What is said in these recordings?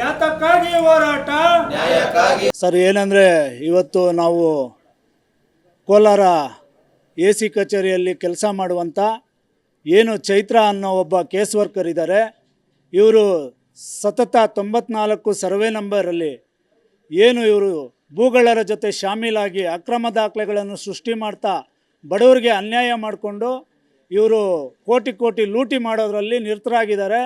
ಯಾತಕ್ಕಾಗಿ ಹೋರಾಟ? ಸರ್ ಏನಂದರೆ ಇವತ್ತು ನಾವು ಕೋಲಾರ ಎ ಸಿ ಕಚೇರಿಯಲ್ಲಿ ಕೆಲಸ ಮಾಡುವಂಥ ಏನು ಚೈತ್ರ ಅನ್ನೋ ಒಬ್ಬ ಕೇಸ್ ವರ್ಕರ್ ಇದ್ದಾರೆ ಇವರು ಸತತ ತೊಂಬತ್ನಾಲ್ಕು ಸರ್ವೆ ನಂಬರಲ್ಲಿ ಏನು ಇವರು ಭೂಗಳರ ಜೊತೆ ಶಾಮೀಲಾಗಿ ಅಕ್ರಮ ದಾಖಲೆಗಳನ್ನು ಸೃಷ್ಟಿ ಮಾಡ್ತಾ ಬಡವರಿಗೆ ಅನ್ಯಾಯ ಮಾಡಿಕೊಂಡು ಇವರು ಕೋಟಿ ಕೋಟಿ ಲೂಟಿ ಮಾಡೋದರಲ್ಲಿ ನಿರತರಾಗಿದ್ದಾರೆ.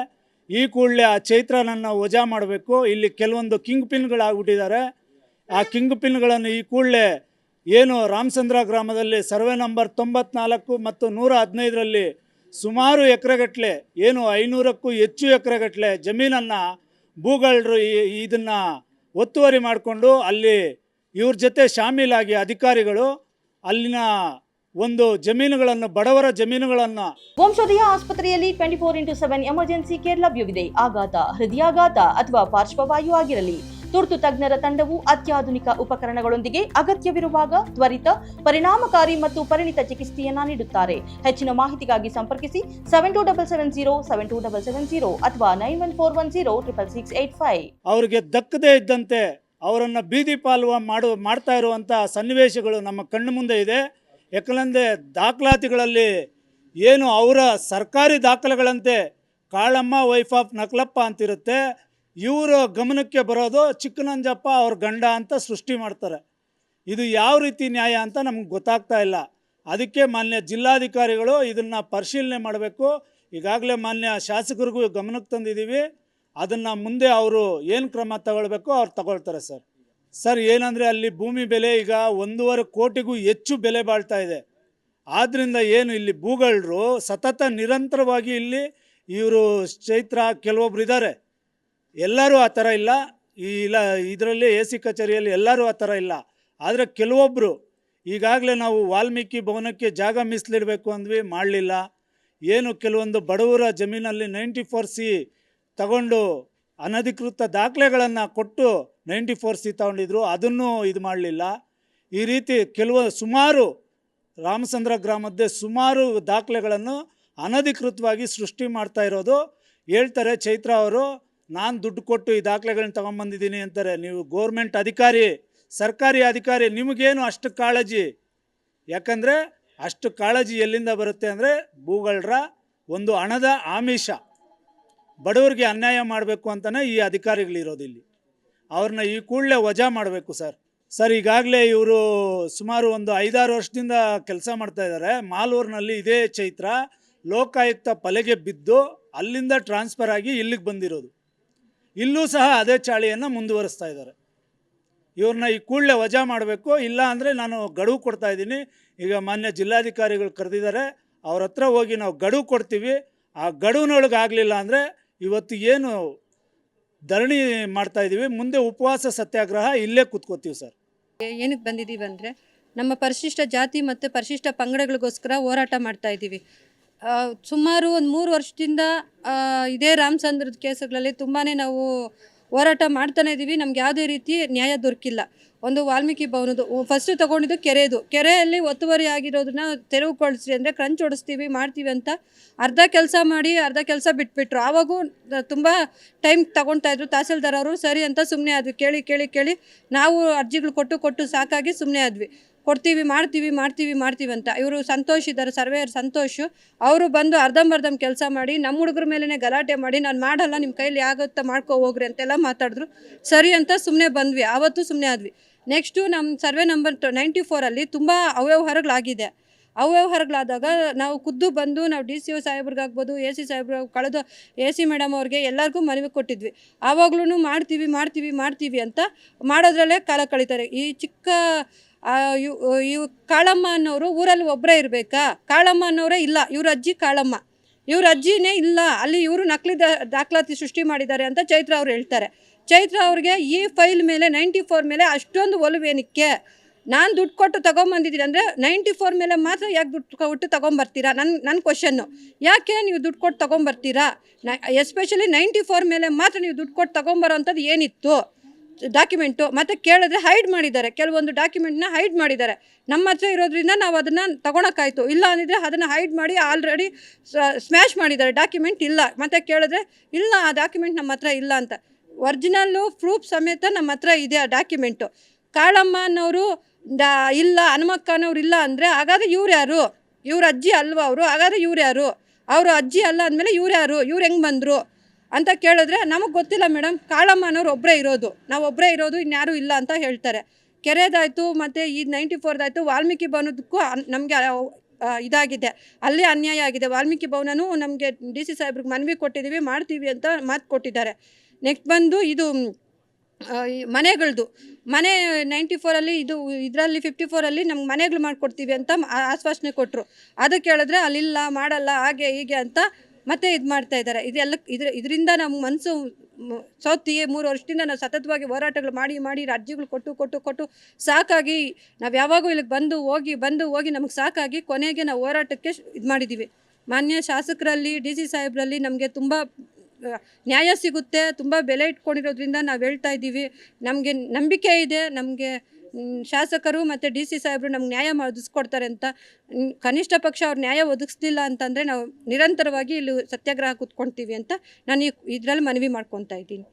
ಈ ಕೂಡಲೇ ಆ ಚೈತ್ರನನ್ನು ವಜಾ ಮಾಡಬೇಕು. ಇಲ್ಲಿ ಕೆಲವೊಂದು ಕಿಂಗ್ ಪಿನ್ಗಳಾಗ್ಬಿಟ್ಟಿದ್ದಾರೆ. ಆ ಕಿಂಗ್ ಪಿನ್ಗಳನ್ನು ಈ ಕೂಡಲೇ ಏನು ರಾಮಚಂದ್ರ ಗ್ರಾಮದಲ್ಲಿ ಸರ್ವೆ ನಂಬರ್ ತೊಂಬತ್ನಾಲ್ಕು ಮತ್ತು ನೂರ ಹದಿನೈದರಲ್ಲಿ ಸುಮಾರು ಎಕರೆಗಟ್ಟಲೆ ಏನು ಐನೂರಕ್ಕೂ ಹೆಚ್ಚು ಎಕರೆಗಟ್ಟಲೆ ಜಮೀನನ್ನು ಭೂಗಳರು ಇದನ್ನು ಒತ್ತುವರಿ ಮಾಡಿಕೊಂಡು ಅಲ್ಲಿ ಇವ್ರ ಜೊತೆ ಶಾಮೀಲಾಗಿ ಅಧಿಕಾರಿಗಳು ಅಲ್ಲಿನ ಒಂದು ಜಮೀನುಗಳನ್ನು ಬಡವರ ಜಮೀನುಗಳನ್ನು. ವಂಶೋದಯ ಆಸ್ಪತ್ರೆಯಲ್ಲಿ twenty four into seven emergency care ಲಭ್ಯವಿದೆ. ಆಘಾತ ಹೃದಯಾಘಾತ ಅಥವಾ ಪಾರ್ಶ್ವವಾಯು ಆಗಿರಲಿ. ತುರ್ತು ತಜ್ಞರ ತಂಡವು ಅತ್ಯಾಧುನಿಕ ಉಪಕರಣಗಳೊಂದಿಗೆ ಅಗತ್ಯವಿರುವಾಗ ತ್ವರಿತ ಪರಿಣಾಮಕಾರಿ ಮತ್ತು ಪರಿಣಿತ ಚಿಕಿತ್ಸೆಯನ್ನ ನೀಡುತ್ತಾರೆ. ಹೆಚ್ಚಿನ ಮಾಹಿತಿಗಾಗಿ ಸಂಪರ್ಕಿಸಿ seven two double seven zero seven two double seven zero ಅಥವಾ nine one four one zero triple six eight five ಅವರಿಗೆ ದಕ್ಕದೇ ಇದ್ದಂತೆ ಅವರನ್ನು ಬೀದಿ ಪಾಲುವ ಮಾಡು ಮಾಡ್ತಾ ಇರುವಂತಹ ಸನ್ನಿವೇಶಗಳು ನಮ್ಮ ಕಣ್ಣು ಮುಂದೆ ಇದೆ. ಯಾಕಂದರೆ ದಾಖಲಾತಿಗಳಲ್ಲಿ ಏನು ಅವರ ಸರ್ಕಾರಿ ದಾಖಲೆಗಳಂತೆ ಕಾಳಮ್ಮ ವೈಫ್ ಆಫ್ ನಕಲಪ್ಪ ಅಂತಿರುತ್ತೆ, ಇವರ ಗಮನಕ್ಕೆ ಬರೋದು ಚಿಕ್ಕನಂಜಪ್ಪ ಅವ್ರ ಗಂಡ ಅಂತ ಸೃಷ್ಟಿ ಮಾಡ್ತಾರೆ. ಇದು ಯಾವ ರೀತಿ ನ್ಯಾಯ ಅಂತ ನಮ್ಗೆ ಗೊತ್ತಾಗ್ತಾ ಇಲ್ಲ. ಅದಕ್ಕೆ ಮಾನ್ಯ ಜಿಲ್ಲಾಧಿಕಾರಿಗಳು ಇದನ್ನು ಪರಿಶೀಲನೆ ಮಾಡಬೇಕು. ಈಗಾಗಲೇ ಮಾನ್ಯ ಶಾಸಕರಿಗೂ ಗಮನಕ್ಕೆ ತಂದಿದ್ದೀವಿ. ಅದನ್ನು ಮುಂದೆ ಅವರು ಏನು ಕ್ರಮ ತಗೊಳ್ಬೇಕು ಅವ್ರು ತಗೊಳ್ತಾರೆ ಸರ್. ಸರ್, ಏನಂದರೆ ಅಲ್ಲಿ ಭೂಮಿ ಬೆಲೆ ಈಗ ಒಂದೂವರೆ ಕೋಟಿಗೂ ಹೆಚ್ಚು ಬೆಲೆ ಬಾಳ್ತಾ ಇದೆ. ಆದ್ದರಿಂದ ಏನು ಇಲ್ಲಿ ಭೂಗಳರು ಸತತ ನಿರಂತರವಾಗಿ ಇಲ್ಲಿ ಇವರು ಚೈತ್ರ ಕೆಲವೊಬ್ರು ಇದ್ದಾರೆ ಎಲ್ಲರೂ ಆ ಥರ ಇಲ್ಲ. ಈ ಇಲ್ಲ, ಇದರಲ್ಲಿ ಎ ಸಿ ಕಚೇರಿಯಲ್ಲಿ ಎಲ್ಲರೂ ಆ ಥರ ಇಲ್ಲ. ಆದರೆ ಕೆಲವೊಬ್ಬರು ಈಗಾಗಲೇ ನಾವು ವಾಲ್ಮೀಕಿ ಭವನಕ್ಕೆ ಜಾಗ ಮೀಸಲಿಡಬೇಕು ಅಂದ್ವಿ, ಮಾಡಲಿಲ್ಲ. ಏನು ಕೆಲವೊಂದು ಬಡವರ ಜಮೀನಲ್ಲಿ ನೈಂಟಿ ಫೋರ್ ಸಿ ತಗೊಂಡು ಅನಧಿಕೃತ ದಾಖಲೆಗಳನ್ನು ಕೊಟ್ಟು ನೈಂಟಿ ಫೋರ್ ಸಿ ತಗೊಂಡಿದ್ರು, ಅದನ್ನು ಇದು ಮಾಡಲಿಲ್ಲ. ಈ ರೀತಿ ಕೆಲವು ಸುಮಾರು ರಾಮಚಂದ್ರ ಗ್ರಾಮದ್ದೇ ಸುಮಾರು ದಾಖಲೆಗಳನ್ನು ಅನಧಿಕೃತವಾಗಿ ಸೃಷ್ಟಿ ಮಾಡ್ತಾ ಇರೋದು. ಹೇಳ್ತಾರೆ ಚೈತ್ರ ಅವರು, ನಾನು ದುಡ್ಡು ಕೊಟ್ಟು ಈ ದಾಖಲೆಗಳನ್ನ ತೊಗೊಂಬಂದಿದ್ದೀನಿ ಅಂತಾರೆ. ನೀವು ಗೋರ್ಮೆಂಟ್ ಅಧಿಕಾರಿ, ಸರ್ಕಾರಿ ಅಧಿಕಾರಿ, ನಿಮಗೇನು ಅಷ್ಟು ಕಾಳಜಿ? ಯಾಕಂದರೆ ಅಷ್ಟು ಕಾಳಜಿ ಎಲ್ಲಿಂದ ಬರುತ್ತೆ ಅಂದರೆ ಭೂಗಳರ ಒಂದು ಹಣದ ಆಮಿಷ. ಬಡವರಿಗೆ ಅನ್ಯಾಯ ಮಾಡಬೇಕು ಅಂತಲೇ ಈ ಅಧಿಕಾರಿಗಳಿರೋದು ಇಲ್ಲಿ. ಅವ್ರನ್ನ ಈ ಕೂಡಲೇ ವಜಾ ಮಾಡಬೇಕು ಸರ್. ಸರ್, ಈಗಾಗಲೇ ಇವರು ಸುಮಾರು ಒಂದು ಐದಾರು ವರ್ಷದಿಂದ ಕೆಲಸ ಮಾಡ್ತಾ ಇದ್ದಾರೆ ಮಾಲೂರಿನಲ್ಲಿ ಇದೇ ಚೈತ್ರ, ಲೋಕಾಯುಕ್ತ ಪಲೆಗೆ ಬಿದ್ದು ಅಲ್ಲಿಂದ ಟ್ರಾನ್ಸ್ಫರ್ ಆಗಿ ಇಲ್ಲಿಗೆ ಬಂದಿರೋದು. ಇಲ್ಲೂ ಸಹ ಅದೇ ಚಾಳಿಯನ್ನು ಮುಂದುವರಿಸ್ತಾ ಇದ್ದಾರೆ ಇವ್ರನ್ನ ಈ ಕೂಡಲೇ ವಜಾ ಮಾಡಬೇಕು, ಇಲ್ಲ ಅಂದರೆ ನಾನು ಗಡುವು ಕೊಡ್ತಾ ಇದ್ದೀನಿ. ಈಗ ಮಾನ್ಯ ಜಿಲ್ಲಾಧಿಕಾರಿಗಳು ಕರೆದಿದ್ದಾರೆ, ಅವ್ರ ಹತ್ರ ಹೋಗಿ ನಾವು ಗಡುವು ಕೊಡ್ತೀವಿ. ಆ ಗಡುವಿನೊಳಗೆ ಆಗಲಿಲ್ಲ ಅಂದರೆ ಇವತ್ತು ಏನು ಧರಣಿ ಮಾಡ್ತಾ ಇದ್ದೀವಿ ಮುಂದೆ ಉಪವಾಸ ಸತ್ಯಾಗ್ರಹ ಇಲ್ಲೇ ಕೂತ್ಕೋತೀವಿ ಸರ್. ಏನಕ್ಕೆ ಬಂದಿದ್ದೀವಿ ಅಂದರೆ ನಮ್ಮ ಪರಿಶಿಷ್ಟ ಜಾತಿ ಮತ್ತು ಪರಿಶಿಷ್ಟ ಪಂಗಡಗಳಿಗೋಸ್ಕರ ಹೋರಾಟ ಮಾಡ್ತಾ ಇದ್ದೀವಿ ಸುಮಾರು ಒಂದು ಮೂರು ವರ್ಷದಿಂದ ಇದೇ ರಾಮಚಂದ್ರದ ಕೇಸುಗಳಲ್ಲಿ ತುಂಬಾ ನಾವು ಹೋರಾಟ ಮಾಡ್ತಾನೆ ಇದ್ದೀವಿ ನಮ್ಗೆ ಯಾವುದೇ ರೀತಿ ನ್ಯಾಯ ದೊರಕಿಲ್ಲ. ಒಂದು ವಾಲ್ಮೀಕಿ ಭವನದು ಫಸ್ಟ್ ತಗೊಂಡಿದ್ದು ಕೆರೆದು. ಕೆರೆಯಲ್ಲಿ ಒತ್ತುವರಿ ಆಗಿರೋದನ್ನ ತೆರವುಗೊಳಿಸ್ರಿ ಅಂದರೆ ಕ್ರಂಚ್ ಹೊಡಿಸ್ತೀವಿ ಮಾಡ್ತೀವಿ ಅಂತ ಅರ್ಧ ಕೆಲಸ ಮಾಡಿ ಅರ್ಧ ಕೆಲಸ ಬಿಟ್ಬಿಟ್ರು. ಆವಾಗೂ ತುಂಬ ಟೈಮ್ ತಗೊಳ್ತಾ ಇದ್ರು. ತಹಸೀಲ್ದಾರ್ ಅವರು ಸರಿ ಅಂತ ಸುಮ್ಮನೆ ಆದ್ವಿ. ಕೇಳಿ ಕೇಳಿ ಕೇಳಿ ನಾವು ಅರ್ಜಿಗಳು ಕೊಟ್ಟು ಕೊಟ್ಟು ಸಾಕಾಗಿ ಸುಮ್ಮನೆ ಆದ್ವಿ. ಕೊಡ್ತೀವಿ, ಮಾಡ್ತೀವಿ ಮಾಡ್ತೀವಿ ಮಾಡ್ತೀವಿ ಅಂತ. ಇವರು ಸಂತೋಷ್ ಇದ್ದಾರೆ, ಸರ್ವೇಯರ್ ಸಂತೋಷ್. ಅವರು ಬಂದು ಅರ್ಧಂಬರ್ಧಂ ಕೆಲಸ ಮಾಡಿ ನಮ್ಮ ಹುಡುಗರ ಮೇಲೇ ಗಲಾಟೆ ಮಾಡಿ, ನಾನು ಮಾಡಲ್ಲ ನಿಮ್ಮ ಕೈಲಿ ಆಗುತ್ತಾ ಮಾಡ್ಕೊ ಹೋಗ್ರಿ ಅಂತೆಲ್ಲ ಮಾತಾಡಿದ್ರು. ಸರಿ ಅಂತ ಸುಮ್ಮನೆ ಬಂದ್ವಿ, ಆವತ್ತು ಸುಮ್ಮನೆ ಆದ್ವಿ. ನೆಕ್ಸ್ಟು ನಮ್ಮ ಸರ್ವೆ ನಂಬರ್ ನೈಂಟಿ ಫೋರಲ್ಲಿ ತುಂಬ ಅವ್ಯವಹಾರಗಳಾಗಿದೆ. ಅವ್ಯವಹಾರಗಳಾದಾಗ ನಾವು ಖುದ್ದು ಬಂದು, ನಾವು ಡಿ ಸಿ ಒ ಸಾಹೇಬ್ರಿಗಾಗ್ಬೋದು, ಎ ಸಿ ಸಾಹೇಬ್ರು, ಕಳೆದ ಎ ಸಿ ಮೇಡಮ್ ಅವ್ರಿಗೆ ಎಲ್ಲರಿಗೂ ಮನವಿ ಕೊಟ್ಟಿದ್ವಿ. ಆವಾಗ್ಲೂ ಮಾಡ್ತೀವಿ ಮಾಡ್ತೀವಿ ಮಾಡ್ತೀವಿ ಅಂತ ಮಾಡೋದ್ರಲ್ಲೇ ಕಾಲ ಕಳೀತಾರೆ. ಈ ಚಿಕ್ಕ ಇವ್ ಕಾಳಮ್ಮ ಅನ್ನೋರು ಊರಲ್ಲಿ ಒಬ್ಬರೇ ಇರಬೇಕಾ? ಕಾಳಮ್ಮ ಅನ್ನೋರೇ ಇಲ್ಲ. ಇವ್ರ ಅಜ್ಜಿ ಕಾಳಮ್ಮ. ಇವ್ರ ಅಜ್ಜಿನೇ ಇಲ್ಲ. ಅಲ್ಲಿ ಇವರು ನಕಲಿ ದಾಖಲಾತಿ ಸೃಷ್ಟಿ ಮಾಡಿದ್ದಾರೆ ಅಂತ ಚೈತ್ರ ಅವ್ರು ಹೇಳ್ತಾರೆ. ಚೈತ್ರ ಅವ್ರಿಗೆ ಈ ಫೈಲ್ ಮೇಲೆ ನೈಂಟಿ ಫೋರ್ ಮೇಲೆ ಅಷ್ಟೊಂದು ಒಲವೇನಕ್ಕೆ ನಾನು ದುಡ್ಡು ಕೊಟ್ಟು ತೊಗೊಂಬಂದಿದ್ದೀನಿ ಅಂದರೆ ನೈಂಟಿ ಫೋರ್ ಮೇಲೆ ಮಾತ್ರ ಯಾಕೆ ದುಡ್ಡು ಕೊಟ್ಟು ತೊಗೊಂಬರ್ತೀರಾ? ನನ್ನ ನನ್ನ ಕ್ವಶನ್ನು. ಯಾಕೆ ನೀವು ದುಡ್ಡು ಕೊಟ್ಟು ತೊಗೊಂಬರ್ತೀರಾ? ನ, ಎಸ್ಪೆಷಲಿ ನೈಂಟಿ ಫೋರ್ ಮೇಲೆ ಮಾತ್ರ ನೀವು ದುಡ್ಡು ಕೊಟ್ಟು ತೊಗೊಂಬರೋ ಅಂಥದ್ದು ಏನಿತ್ತು? ಡಾಕ್ಯುಮೆಂಟು ಮತ್ತು ಕೇಳಿದ್ರೆ ಹೈಡ್ ಮಾಡಿದ್ದಾರೆ. ಕೆಲವೊಂದು ಡಾಕ್ಯುಮೆಂಟ್ನ ಹೈಡ್ ಮಾಡಿದ್ದಾರೆ. ನಮ್ಮ ಹತ್ರ ಇರೋದ್ರಿಂದ ನಾವು ಅದನ್ನು ತಗೊಳಕ್ಕಾಯ್ತು. ಇಲ್ಲ ಅಂದಿದ್ರೆ ಅದನ್ನು ಹೈಡ್ ಮಾಡಿ ಆಲ್ರೆಡಿ ಸ್ಮ್ಯಾಶ್ ಮಾಡಿದ್ದಾರೆ. ಡಾಕ್ಯುಮೆಂಟ್ ಇಲ್ಲ. ಮತ್ತು ಕೇಳಿದ್ರೆ, ಇಲ್ಲ, ಆ ಡಾಕ್ಯುಮೆಂಟ್ ನಮ್ಮ ಹತ್ರ ಇಲ್ಲ ಅಂತ. ಒರಿಜಿನಲ್ಲು ಪ್ರೂಫ್ ಸಮೇತ ನಮ್ಮ ಹತ್ರ ಇದೆ ಆ ಡಾಕ್ಯುಮೆಂಟು ಕಾಳಮ್ಮ ಅನ್ನೋರು ಡಾ ಇಲ್ಲ ಹನುಮಕ್ಕ ಅನ್ನೋರು ಇಲ್ಲ ಅಂದರೆ, ಹಾಗಾದ್ರೆ ಇವ್ರು ಯಾರು? ಇವ್ರ ಅಜ್ಜಿ ಅಲ್ವಾ ಅವರು? ಹಾಗಾದ್ರೆ ಇವ್ರು ಯಾರು? ಅವರು ಅಜ್ಜಿ ಅಲ್ಲ ಅಂದಮೇಲೆ ಇವ್ರು ಯಾರು? ಇವ್ರು ಹೆಂಗೆ ಬಂದರು? ಅಂತ ಕೇಳಿದ್ರೆ ನಮಗೆ ಗೊತ್ತಿಲ್ಲ ಮೇಡಮ್ ಕಾಳಮ್ಮ ಅನ್ನೋರು ಒಬ್ಬರೇ ಇರೋದು. ನಾವು ಒಬ್ಬರೇ ಇರೋದು ಇನ್ಯಾರೂ ಇಲ್ಲ ಅಂತ ಹೇಳ್ತಾರೆ. ಕೆರೆದಾಯಿತು ಮತ್ತು ಈ ನೈಂಟಿ ಫೋರ್ದಾಯಿತು ವಾಲ್ಮೀಕಿ ಭವನದಕ್ಕೂ ನಮಗೆ ಇದಾಗಿದೆ. ಅಲ್ಲಿ ಅನ್ಯಾಯ ಆಗಿದೆ. ವಾಲ್ಮೀಕಿ ಭವನನೂ ನಮಗೆ ಡಿ ಸಿ ಸಾಹೇಬ್ರಿಗೆ ಮನವಿ ಕೊಟ್ಟಿದ್ದೀವಿ ಮಾಡ್ತೀವಿ ಅಂತ ಮಾತು ಕೊಟ್ಟಿದ್ದಾರೆ. ನೆಕ್ಸ್ಟ್ ಬಂದು ಇದು ಮನೆಗಳದು. ಮನೆ ನೈಂಟಿ ಫೋರಲ್ಲಿ ಇದು, ಇದರಲ್ಲಿ ಫಿಫ್ಟಿ ಫೋರಲ್ಲಿ ನಮ್ಗೆ ಮನೆಗಳು ಮಾಡಿಕೊಡ್ತೀವಿ ಅಂತ ಆಶ್ವಾಸನೆ ಕೊಟ್ಟರು ಅದಕ್ಕೆ ಹೇಳಿದ್ರೆ ಅಲ್ಲಿಲ್ಲ, ಮಾಡಲ್ಲ, ಹಾಗೆ ಹೀಗೆ ಅಂತ ಮತ್ತೆ ಇದು ಮಾಡ್ತಾ ಇದ್ದಾರೆ. ಇದೆಲ್ಲ ಇದ್ರ, ಇದರಿಂದ ನಮ್ಮ ಮನಸ್ಸು ಸೋತಿ ಮೂರು ವರ್ಷದಿಂದ ನಾವು ಸತತವಾಗಿ ಹೋರಾಟಗಳು ಮಾಡಿ ಮಾಡಿ ರಾಜ್ಯಗಳು ಕೊಟ್ಟು ಕೊಟ್ಟು ಕೊಟ್ಟು ಸಾಕಾಗಿ ನಾವು ಯಾವಾಗೂ ಇಲ್ಲಿಗೆ ಬಂದು ಹೋಗಿ ಬಂದು ಹೋಗಿ ನಮಗೆ ಸಾಕಾಗಿ ಕೊನೆಗೆ ನಾವು ಹೋರಾಟಕ್ಕೆ ಇದು ಮಾಡಿದ್ದೀವಿ ಮಾನ್ಯ ಶಾಸಕರಲ್ಲಿ, ಡಿ ಸಿ ಸಾಹೇಬ್ರಲ್ಲಿ ನಮಗೆ ತುಂಬ ನ್ಯಾಯ ಸಿಗುತ್ತೆ. ತುಂಬ ಬೆಲೆ ಇಟ್ಕೊಂಡಿರೋದ್ರಿಂದ ನಾವು ಹೇಳ್ತಾ ಇದ್ದೀವಿ. ನಮಗೆ ನಂಬಿಕೆ ಇದೆ. ನಮಗೆ ಶಾಸಕರು ಮತ್ತು ಡಿ ಸಿ ಸಾಹೇಬರು ನಮ್ಗೆ ನ್ಯಾಯ ಒದಗಿಸ್ಕೊಡ್ತಾರೆ ಅಂತ ಕನಿಷ್ಠ ಪಕ್ಷ ಅವ್ರು ನ್ಯಾಯ ಒದಗಿಸ್ಲಿಲ್ಲ ಅಂತಂದರೆ ನಾವು ನಿರಂತರವಾಗಿ ಇಲ್ಲಿ ಸತ್ಯಾಗ್ರಹ ಕೂತ್ಕೊಳ್ತೀವಿ ಅಂತ ನಾನು ಇದರಲ್ಲಿ ಮನವಿ ಮಾಡ್ಕೊತಾ ಇದ್ದೀನಿ.